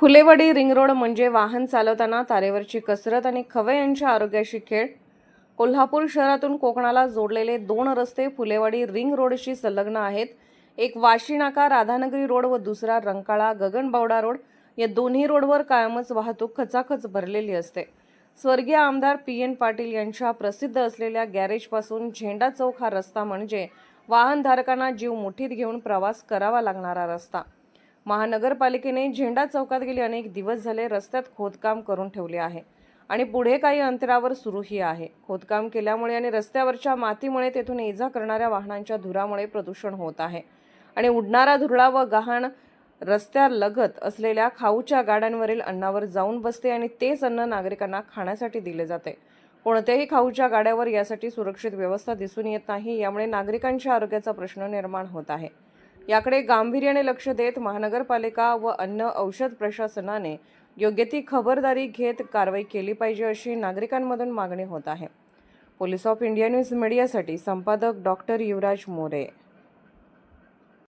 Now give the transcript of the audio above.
Phulewadi ring road म्हणजे वाहन चालवताना तारेवरची कसरत आणि खवे यांच्या आरोग्याशी खेळ. कोल्हापूर शहरातून कोकणाला जोडलेले दोन रस्ते फुलेवाडी रिंग रोडशी संलग्न आहेत. एक वाशी नाका राधानगरी रोड व दुसरा रंकाळा गगनबावडा रोड. या दोन्ही रोडवर कायमच वाहतूक खचाखच भरलेली असते. स्वर्गीय आमदार पी एन पाटील यांच्या प्रसिद्ध असलेल्या गॅरेजपासून झेंडा चौक हा रस्ता म्हणजे वाहनधारकांना जीव मुठीत घेऊन प्रवास करावा लागणारा रस्ता. महानगरपालिकेने झेंडा चौकात गेले अनेक दिवस झाले रस्त्यात खोदकाम करून ठेवले आहे. आणि पुढे काही अंतरावर सुरूही आहे. खोदकाम केल्यामुळे आणि रस्त्यावरच्या मातीमुळे तेथून इजा करणाऱ्या वाहनांच्या धुरामुळे प्रदूषण होत आहे. आणि उडणारा धुरळा व गहाण रस्त्यालगत असलेल्या खाऊच्या गाड्यांवरील अन्नावर जाऊन बसते आणि तेच अन्न नागरिकांना खाण्यासाठी दिले जाते. कोणत्याही खाऊच्या गाड्यावर यासाठी सुरक्षित व्यवस्था दिसून येत नाही यामुळे नागरिकांच्या आरोग्याचा प्रश्न निर्माण होत आहे. याकडे गांभीर्याने लक्ष देत महानगरपालिका व अन्न औषध प्रशासनाने योग्य ती खबरदारी घेत कारवाई केली पाहिजे अशी नागरिकांमधून मागणी होत आहे. पोलीस ऑफ इंडिया न्यूज मीडियासाठी संपादक डॉक्टर युवराज मोरे.